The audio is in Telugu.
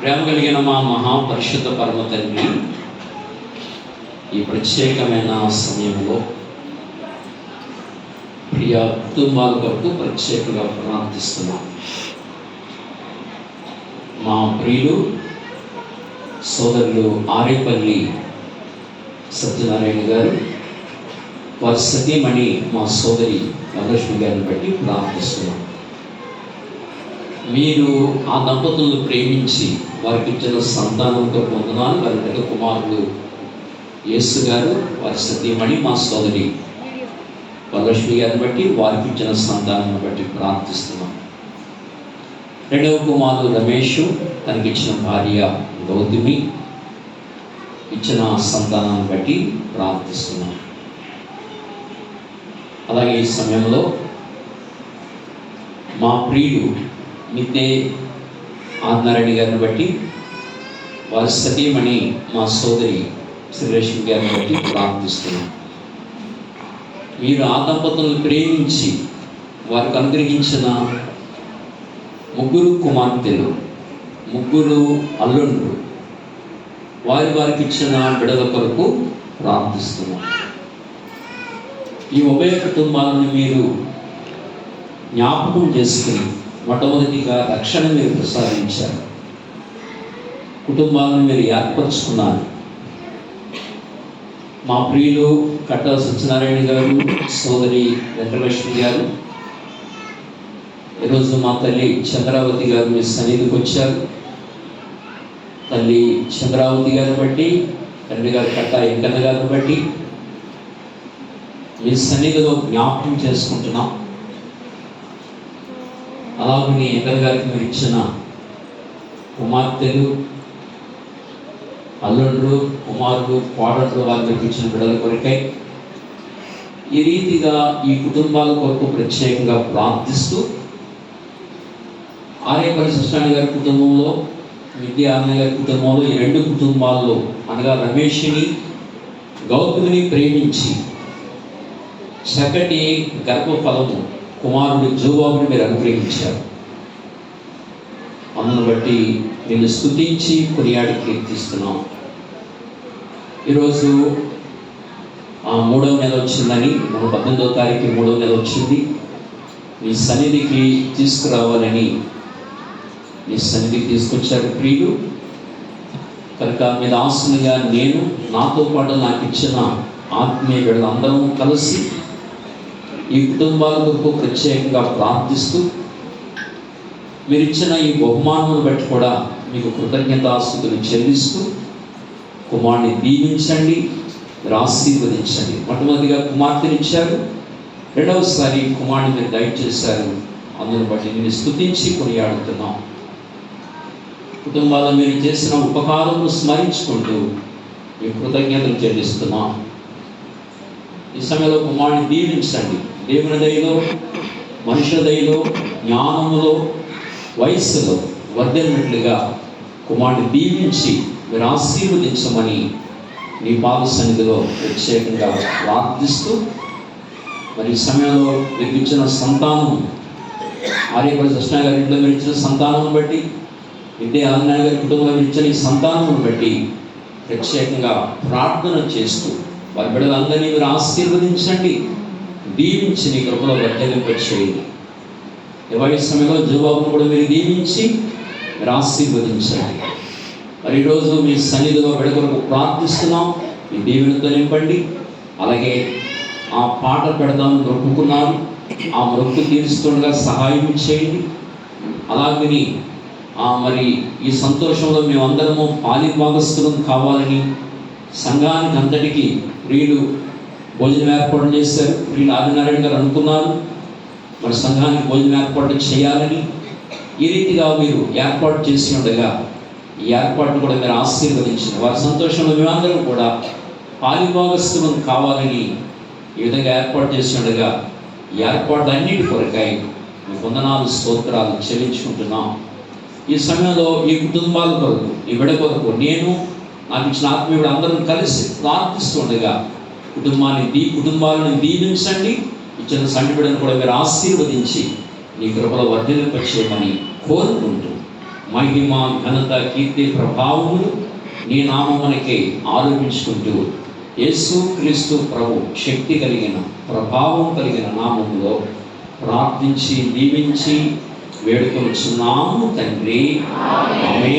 ప్రేమ కలిగిన మా మహాపరిశుద్ధ పరమ తండ్రి ఈ ప్రత్యేకమైన సమయంలో ప్రియ కుటుంబాల కొరకు ప్రత్యేకంగా ప్రార్థిస్తున్నాం. మా ప్రియులు సోదరులు ఆరేపల్లి సత్యనారాయణ గారు వారి సతీమణి మా సోదరి వరలక్ష్మి గారిని బట్టి ప్రార్థిస్తున్నాం. మీరు ఆ దంపతులను ప్రేమించి వారికి ఇచ్చిన సంతానంతో పొందనాలు వారి పెద్ద కుమారుడు యేసు గారు వారి సతీమణి మా సోదరి వరలక్ష్మి గారిని బట్టి వారికి ఇచ్చిన సంతానాన్ని బట్టి ప్రార్థిస్తున్నాం. రెండవ కుమారుడు రమేష్ తనకి ఇచ్చిన భార్య గౌతమి ఇచ్చిన సంతానాన్ని బట్టి ప్రార్థిస్తున్నాం. అలాగే ఈ సమయంలో మా ప్రియుడు మిద్దే ఆదినారాయణ గారిని బట్టి వారి సతీమణి మా సోదరి శ్రీరేష్మి గారిని బట్టి ప్రార్థిస్తున్నాం. మీరు ఆ దంపతులను ప్రేమించి వారికి అనుగ్రహించిన ముగ్గురు కుమార్తెలు ముగ్గురు అల్లుండ్రు వారి వారికి ఇచ్చిన బిడల కొరకు ప్రార్థిస్తున్నాం. ఈ ఉభయ కుటుంబాలను మీరు జ్ఞాపకం చేసుకుని మొట్టమొదటిగా రక్షణ మీరు ప్రసాదించారు. కుటుంబాలను మీరు ఏర్పరచుకున్నారు. మా ప్రియులు కట్ట సత్యనారాయణ గారు సోదరి వెంకటలక్ష్మి గారు ఈరోజు మా తల్లి చంద్రావతి గారు మీ సన్నిధికి వచ్చారు. తల్లి చంద్రావతి గారిని బట్టి తండ్రి గారు కట్ట వెంకన్న గారిని బట్టి మీ సన్నిధిలో జ్ఞాపకం చేసుకుంటున్నాం. అలాగే మీ గారికి మీరు ఇచ్చిన కుమార్తెలు అల్లుళ్ళు కుమారుడు కోడళ్ళు వారికి ఇచ్చిన బిడ్డల కొరకై ఈ రీతిగా ఈ కుటుంబాల కొరకు ప్రత్యేకంగా ప్రార్థిస్తూ ఆర్యపల్లి సత్యనారాయణ గారి కుటుంబంలో విద్య అన్నయ్య గారి కుటుంబంలో ఈ రెండు కుటుంబాల్లో అనగా రమేష్ని గౌతమిని ప్రేమించి చక్కటి గర్భఫలము కుమారుడు జోబాబుని మీరు అనుగ్రహించారు. అందును బట్టి నేను స్థుతించి కొనియాడి కీర్తిస్తున్నాం. ఈరోజు ఆ మూడవ నెల వచ్చిందని మన పద్దెనిమిదవ తారీఖు మూడవ నెల వచ్చింది. మీ సన్నిధికి తీసుకురావాలని మీ సన్నిధికి తీసుకొచ్చారు ప్రియుడు కనుక మీద ఆసనగా నేను నాతో పాటు నాకు ఇచ్చిన ఆత్మీయ వీళ్ళందరం కలిసి ఈ కుటుంబాల కొరకు ప్రత్యేకంగా ప్రార్థిస్తూ మీరు ఇచ్చిన ఈ బహుమానమును బట్టి కూడా మీకు కృతజ్ఞతాస్తుతులు చెల్లిస్తూ కుమారుని దీవించండి మీరు ఆశీర్వదించండి. మొట్టమొదటిగా కుమార్తెని ఇచ్చారు. రెండవసారి కుమారుని మీరు చేశారు. అందుని బట్టి నేను స్థుతించి కొనియాడుతున్నాం. కుటుంబాల్లో మీరు చేసిన ఉపకారమును స్మరించుకుంటూ మీ కృతజ్ఞతలు చెల్లిస్తున్నాం. ఈ సమయంలో కుమారుని దీవించండి. దేవుని దయలో మనుషుల దయలో జ్ఞానములో వయస్సులో వర్ధనట్లుగా కుమారుడు దీవించి మీరు ఆశీర్వదించమని నీ పాద సన్నిధిలో ప్రత్యేకంగా ప్రార్థిస్తూ మరి ఈ సమయంలో మీకు ఇచ్చిన సంతానం ఆర్యపడి కృష్ణ గారి ఇంట్లో మీరు ఇచ్చిన సంతానం బట్టి విద్య ఆంజనేయ గారి కుటుంబంలో మీరు ఇచ్చిన ఈ సంతానం బట్టి ప్రత్యేకంగా ప్రార్థన చేస్తూ వారి బిడ్డలందరినీ మీరు ఆశీర్వదించండి. దీవించి నీ కృపలో వర్ధలింపచేయండి ఎవరి సమయంలో జవాబును కూడా మీరు దీవించి మీరు ఆశీర్వదించండి. మరి ఈరోజు మీ సన్నిధిలో కొరకు ప్రార్థిస్తున్నాం. మీ దీవెనతో నింపండి. అలాగే ఆ పాట పెడదాం మొక్కుకున్నాను ఆ మొక్కు తీరుస్తుండగా సహాయం చేయండి. అలాగని ఆ మరి ఈ సంతోషంలో మేమందరము పాలి భాగస్థులం కావాలని సంఘానికి అంతటికి ప్రియులు భోజనం ఏర్పాటు చేశారు. వీళ్ళు ఆదినారాయణ గారు అనుకున్నారు. మన సంఘానికి భోజనం ఏర్పాటు చేయాలని ఈ రీతిగా మీరు ఏర్పాటు చేసి ఉండగా ఈ ఏర్పాటును కూడా మీరు ఆశీర్వదించిన వారి సంతోషంలో మేమందరం కూడా పాలిభాగస్థులం కావాలని ఈ విధంగా ఏర్పాటు చేసి ఉండగా ఈ ఏర్పాటు అన్నిటి కొరకాయి మీ వందనాలు స్తోత్రాలు చెల్లించుకుంటున్నాం. ఈ సమయంలో ఈ కుటుంబాల కొరకు ఈ విడ కొరకు నేను నాకు ఇచ్చిన ఆత్మీయుడు అందరం కలిసి ప్రార్థిస్తుండగా కుటుంబాన్ని దీ కుటుంబాలను దీవించండి. ఇచ్చిన సంటి బిడ్డను కూడా మీరు ఆశీర్వదించి నీ కృపలో వర్ధిల్లింపచేయమని కోరుకుంటూ మహిమ ఘనత కీర్తి ప్రభావములు నీ నామమునకే ఆరోపించుకుంటూ యేసు క్రీస్తు ప్రభు శక్తి కలిగిన ప్రభావం కలిగిన నామములో ప్రార్థించి దీవించి వేడుకొనుచున్నాము తండ్రి. ఆమె